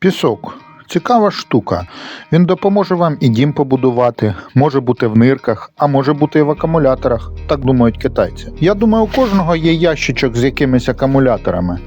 Пісок. Цікава штука. Він допоможе вам і дім побудувати, може бути в нирках, а може бути і в акумуляторах, так думають китайці. Я думаю, у кожного є ящичок з якимись акумуляторами.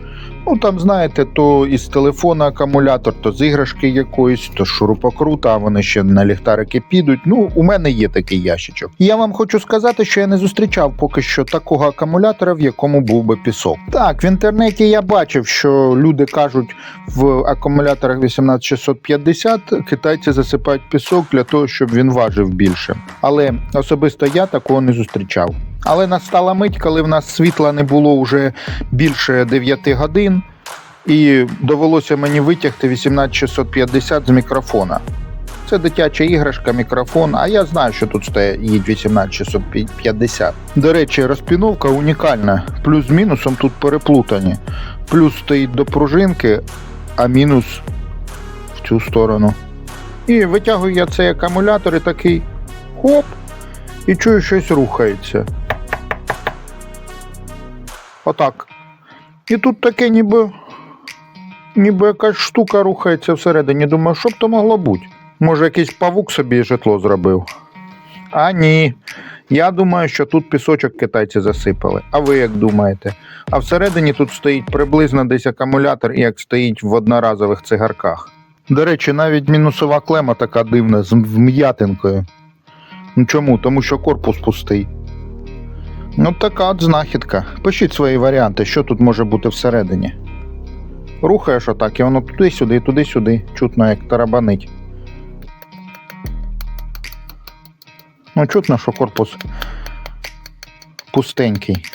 Ну там, знаєте, то із телефона акумулятор, то з іграшки якоїсь, то з шурупокрута, а вони ще на ліхтарики підуть. Ну, у мене є такий ящичок. Я вам хочу сказати, що я не зустрічав поки що такого акумулятора, в якому був би пісок. Так, в інтернеті я бачив, що люди кажуть, в акумуляторах 18650 китайці засипають пісок для того, щоб він важив більше. Але особисто я такого не зустрічав. Але настала мить, коли в нас світла не було вже більше 9 годин, і довелося мені витягти 18650 з мікрофона. Це дитяча іграшка, мікрофон, а я знаю, що тут стоїть 18650. До речі, розпіновка унікальна. Плюс з мінусом тут переплутані. Плюс стоїть до пружинки, а мінус в цю сторону. І витягую я цей акумулятор і такий хоп, і чую, щось рухається. Отак. І тут таке ніби. Ніби якась штука рухається всередині. Думаю, що б то могло бути? Може, якийсь павук собі житло зробив. А ні. Я думаю, що тут пісочок китайці засипали. А ви як думаєте? А всередині тут стоїть приблизно десь акумулятор, як стоїть в одноразових цигарках. До речі, навіть мінусова клема така дивна, з вм'ятинкою. Ну чому? Тому що корпус пустий. Ну, така от знахідка. Пишіть свої варіанти, що тут може бути всередині. Рухаєш отак, і воно туди-сюди, туди-сюди. Чутно, як тарабанить. Ну, чутно, що корпус пустенький.